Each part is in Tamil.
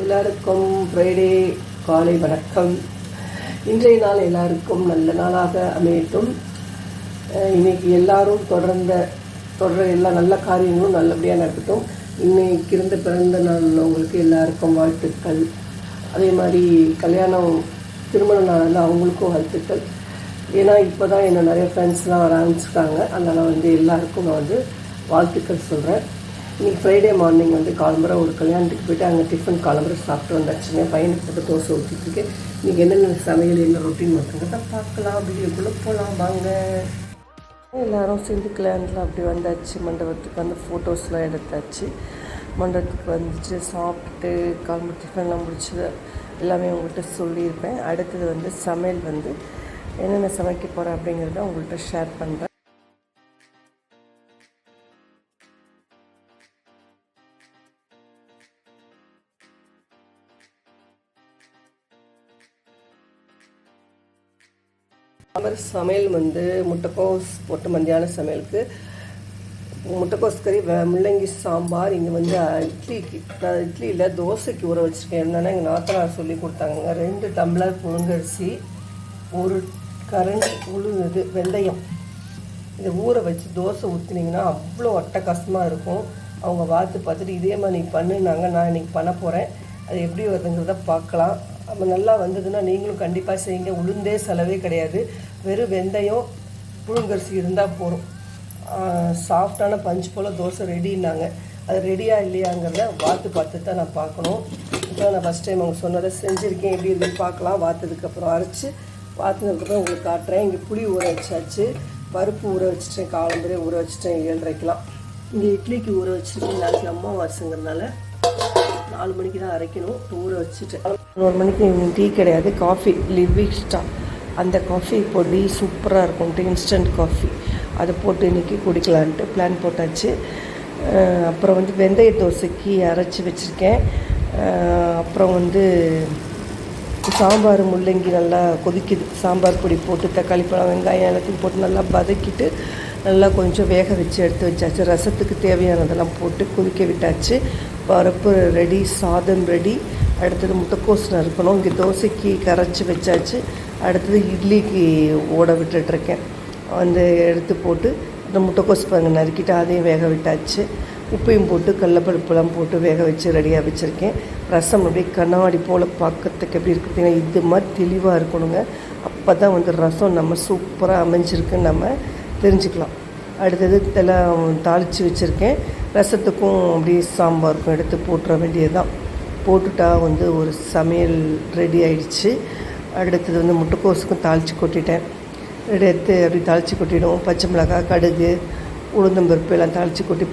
எல்லாருக்கும் ஃப்ரைடே காலை வணக்கம். இன்றைய நாள் எல்லாருக்கும் நல்ல நாளாக அமையட்டும். இன்னைக்கு எல்லாரும் தொடர்ந்த தொடர எல்லா நல்ல காரியங்களும் நல்லபடியாக நடக்கட்டும். இன்னைக்கு இருந்த பிறந்த நாள் உங்களுக்கு எல்லாருக்கும் வாழ்த்துக்கள். அதே மாதிரி கல்யாணம் திருமண நாளில் அவங்களுக்கும் வாழ்த்துக்கள். ஏன்னா இப்போ தான் என்ன நிறைய ஃப்ரெண்ட்ஸ்லாம் வர ஆரம்பிச்சிருக்காங்க அதனால் வந்து எல்லாருக்கும் நான் வந்து வாழ்த்துக்கள் சொல்கிறேன் இன்றைக்கி ஃப்ரைடே மார்னிங் வந்து காலம்பரை ஒரு கல்யாணத்துக்கு போயிட்டு அங்கே டிஃபன் காலம்பரை சாப்பிட்டு வந்தாச்சுங்க. பையனுக்கு போட்டு தோசை ஊற்றிட்டுருக்கு இன்றைக்கி என்னென்ன சமையல் என்ன ரொட்டீன் மட்டுங்கிறத பார்க்கலாம். வீடியோக்குள்ளே போகலாம் வாங்க. எல்லாரும் சேர்ந்து கல்யாணத்தில் அப்படி வந்தாச்சு. மண்டபத்துக்கு வந்து ஃபோட்டோஸ்லாம் எடுத்தாச்சு. மண்டபத்துக்கு வந்துச்சு சாப்பிட்டு காலம்பு டிஃபன்லாம் முடிச்சு எல்லாமே உங்கள்கிட்ட சொல்லியிருப்பேன். அடுத்தது வந்து சமையல் வந்து என்னென்ன சமைக்க போகிறேன் அப்படிங்கிறத உங்கள்கிட்ட ஷேர் பண்ணுறேன் அவர் சமையல் வந்து முட்டைக்கோஸ் போட்டு மந்தியான சமையலுக்கு முட்டைக்கோஸ் கறி வ- முள்ளங்கி சாம்பார் இங்கே வந்து இட்லிக்கு நான் இட்லியில் தோசைக்கு ஊற வச்சுருக்கேன். என்னென்னா எங்கள் நாத்தனார் சொல்லி கொடுத்தாங்க. ரெண்டு டம்ளர் புழுங்கரிசி ஒரு கரண்டி உளுந்து வெந்தயம். இதை ஊற வச்சு தோசை ஊற்றினீங்கன்னா அவ்வளோ அட்டகாசமாக இருக்கும். அவங்க வாத்து பார்த்துட்டு இதே மாதிரி நீ பண்ணுனாங்க நான் இன்றைக்கி பண்ண போகிறேன் அது எப்படி வருதுங்கிறத பார்க்கலாம். அப்போ நல்லா வந்ததுன்னா நீங்களும் கண்டிப்பாக செய்யுங்க. உளுந்தே செலவே கிடையாது. வெறும் வெந்தயம் புழுங்கரிசி இருந்தால் போதும். சாஃப்டான பஞ்ச் போல் தோசை ரெடின்னாங்க அது ரெடியாக இல்லையாங்கிறத வாத்து பார்த்து தான் நான் பார்க்கணும். இப்போ நான் ஃபஸ்ட் டைம் அவங்க சொன்னதை செஞ்சுருக்கேன். எப்படி இருக்குன்னு பார்க்கலாம். வாத்ததுக்கப்புறம் அரைச்சி வாத்துனதுக்கப்புறம் உங்களுக்கு காட்டுறேன். இங்கே புளி ஊற வச்சாச்சு. பருப்பு ஊற வச்சுட்டேன். காலம்பரே ஊற வச்சுட்டேன். ஏழரைக்கலாம் இங்கே இட்லிக்கு ஊற வச்சுருக்கேன். நாளைக்கு அம்மாவாசைங்கிறதுனால நாலு மணிக்கு தான் அரைக்கணும். ஊற வச்சுட்டேன். ஒரு மணிக்கு டீ கிடையாது. காஃபி லிவிக்ஸ்டா அந்த காஃபி பொடி சூப்பராக இருக்கும்ட்டு இன்ஸ்டன்ட் காஃபி அதை போட்டு இன்றைக்கி குடிக்கலான்ட்டு பிளான் போட்டாச்சு. அப்புறம் வந்து வெந்தய தோசைக்கு அரைச்சி வச்சுருக்கேன். அப்புறம் வந்து சாம்பார் முள்ளங்கி நல்லா கொதிக்குது. சாம்பார் பொடி போட்டு தக்காளி பழம் வெங்காயம் எல்லாத்தையும் போட்டு நல்லா வதக்கிட்டு நல்லா கொஞ்சம் வேக வச்சு எடுத்து வச்சாச்சு. ரசத்துக்கு தேவையானதெல்லாம் போட்டு கொதிக்க விட்டாச்சு. பருப்பு ரெடி சாதம் ரெடி அடுத்தது முட்டைக்கோஸ் நறுக்கணும் இங்கே தோசைக்கு கரைச்சி வச்சாச்சு. அடுத்தது இட்லிக்கு ஓட விட்டுட்ருக்கேன். அந்த எடுத்து போட்டு இந்த முட்டைக்கோஸ் பாருங்கள் நறுக்கிட்டு அதையும் வேக விட்டாச்சு. உப்பையும் போட்டு கடலப்பருப்புலாம் போட்டு வேக வச்சு ரெடியாக வச்சுருக்கேன். ரசம் அப்படியே கண்ணாடி போல் பார்க்கறதுக்கு எப்படி இருக்கு பார்த்தீங்கன்னா இது மாதிரி தெளிவாக இருக்கணுங்க. அப்போ தான் வந்து ரசம் நம்ம சூப்பராக அமைஞ்சிருக்குன்னு நம்ம தெரிஞ்சுக்கலாம். அடுத்தது இதெல்லாம் தாளித்து வச்சுருக்கேன். ரசத்துக்கும் அப்படியே சாம்பாருக்கும் எடுத்து போட்டுற வேண்டியதுதான். போட்டுட்டா வந்து ஒரு சமையல் ரெடி ஆயிடுச்சு. அடுத்தது வந்து முட்டைக்கோஸுக்கும் தாளித்து கொட்டிட்டேன். எடுத்து அப்படி தாளித்து கொட்டிடும் பச்சை மிளகாய் கடுகு உளுந்தம்பருப்பு எல்லாம் தாளித்து கொட்டி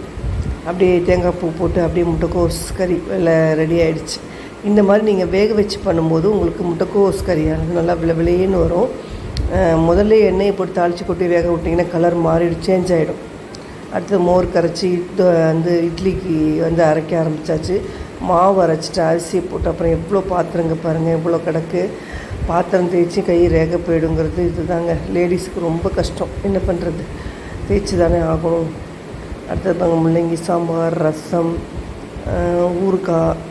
அப்படியே தேங்காய் பூ போட்டு அப்படியே முட்டைக்கோஸ் கறி வெள்ளை ரெடி ஆகிடுச்சு இந்த மாதிரி நீங்கள் வேக வச்சு பண்ணும்போது உங்களுக்கு முட்டைக்கோஸ் கறியானது நல்லா விளை விளையேன்னு வரும். முதல்ல எண்ணெயை போட்டு தாளித்து கொட்டி வேக விட்டிங்கன்னா கலர் மாறிடும் சேஞ்ச் ஆகிடும் அடுத்து மோர் கரைச்சி த- வந்து இட்லிக்கு வந்து அரைக்க ஆரம்பித்தாச்சு மாவு அரைச்சிட்டு அரிசியை போட்டு அப்புறம் எவ்வளோ பாத்திரங்க பாருங்கள் எவ்வளோ கிடக்கு. பாத்திரம் தேய்ச்சி கை ரேக போயிடுங்கிறது இதுதாங்க. லேடிஸுக்கு ரொம்ப கஷ்டம். என்ன பண்ணுறது தேய்ச்சி தானே ஆகணும். அடுத்தது பாருங்க முள்ளங்கி சாம்பார் ரசம் ஊறுகாய்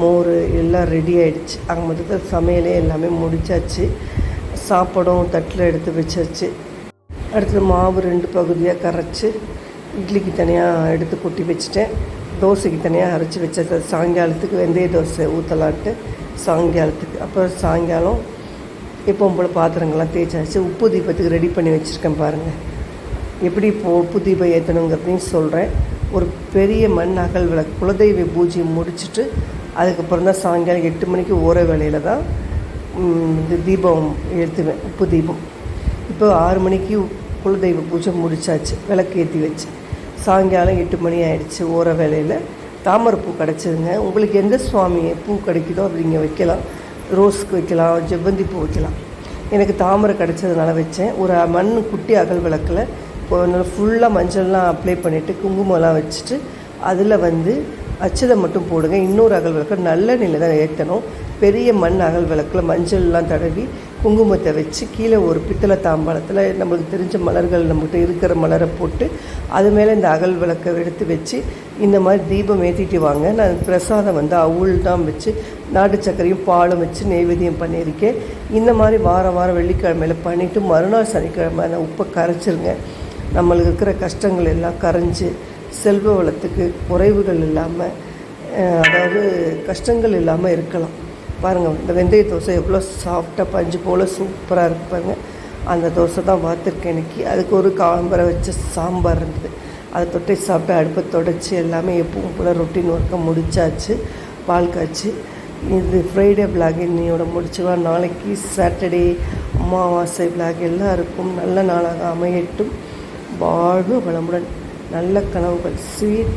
மோர் எல்லாம் ரெடி ஆகிடுச்சு அங்கே மொத்தத்தில் சமையலே எல்லாமே முடிச்சாச்சு. சாப்பாடும் தட்டில் எடுத்து வச்சாச்சு. அடுத்தது மாவு ரெண்டு பகுதியாக கரைச்சி இட்லிக்கு தனியாக எடுத்து கொட்டி வச்சுட்டேன். தோசைக்கு தனியாக அரைச்சி வச்சேன் சாயங்காலத்துக்கு வெந்தய தோசை ஊற்றலான்ட்டு சாயங்காலத்துக்கு. அப்புறம் சாயங்காலம் எப்பவும் போல் பாத்திரங்கள்லாம் தேய்ச்சாச்சு. உப்பு தீபத்துக்கு ரெடி பண்ணி வச்சுருக்கேன் பாருங்கள் எப்படி போ உப்பு தீபம் ஏற்றணுங்கிறதையும் சொல்கிறேன் ஒரு பெரிய மண் அகல் விளக்கு குலதெய்வ பூஜையை முடிச்சுட்டு அதுக்கப்புறம் தான் சாயங்காலம் எட்டு மணிக்கு ஓர வேலையில் தான் இந்த தீபம் ஏற்றுவேன் உப்பு தீபம். இப்போ ஆறு மணிக்கு குலதெய்வ பூஜை முடிச்சாச்சு விளக்கு ஏற்றி வச்சு. சாயங்காலம் எட்டு மணி ஆயிடுச்சு ஓர வேலையில் தாமரை பூ கிடச்சிதுங்க. உங்களுக்கு எந்த சுவாமி பூ கிடைக்குதோ அது நீங்கள் வைக்கலாம். ரோஸ்க்கு வைக்கலாம் ஜெவ்வந்தி பூ வைக்கலாம். எனக்கு தாமரை கிடச்சதுனால வச்சேன். ஒரு மண் குட்டி அகல் விளக்கில் ஃபுல்லாக மஞ்சள்லாம் அப்ளை பண்ணிவிட்டு குங்குமம்லாம் வச்சுட்டு அதில் வந்து அச்சதை மட்டும் போடுங்க. இன்னொரு அகல் விளக்கு நல்ல நிலை தான் ஏற்றணும் பெரிய மண் அகல் விளக்கில் மஞ்சள்லாம் தடவி குங்குமத்தை வச்சு கீழே ஒரு பித்தளை தாம்பாளத்தில் நம்மளுக்கு தெரிஞ்ச மலர்கள் நம்மகிட்ட இருக்கிற மலரை போட்டு அது மேலே இந்த அகல் விளக்கை எடுத்து வச்சு இந்த மாதிரி தீபம் ஏற்றிட்டு வாங்க. நான் பிரசாதம் வந்து அவுள் தான் வச்சு நாட்டு சர்க்கரையும் பாலும் வச்சு நெய்வேத்தியம் பண்ணியிருக்கேன். இந்த மாதிரி வாரம் வாரம் வெள்ளிக்கிழமையில் பண்ணிவிட்டு மறுநாள் சனிக்கிழமை அந்த உப்பை கரைச்சிருங்க. நம்மளுக்கு இருக்கிற கஷ்டங்கள் எல்லாம் கரைஞ்சி செல்வ வளத்துக்கு குறைவுகள் இல்லாமல் அதாவது கஷ்டங்கள் இல்லாமல் இருக்கலாம். பாருங்கள் இந்த வெந்தய தோசை எவ்வளோ சாஃப்டாக பஞ்சு போல் சூப்பராக இருக்கு பாருங்கள் அந்த தோசை தான் பார்த்துருக்கேன் இன்னைக்கு. அதுக்கு ஒரு காம்பரை வச்ச சாம்பார் இருந்தது. அதை தொட்டி சாப்பிட்டு அடுப்பை தொடச்சி எல்லாமே எப்பவும் போல் ரொட்டீன் ஒர்க்கை முடிச்சாச்சு. பால் காய்ச்சி. இது ஃப்ரைடே பிளாக் இன்னையோட முடிச்சுக்கலாம் நாளைக்கு சாட்டர்டே அமாவாசை பிளாக் எல்லாருக்கும் நல்ல நாளாக அமையட்டும். வாழ்வு வளமுடன் நல்ல கனவுகள் ஸ்வீட்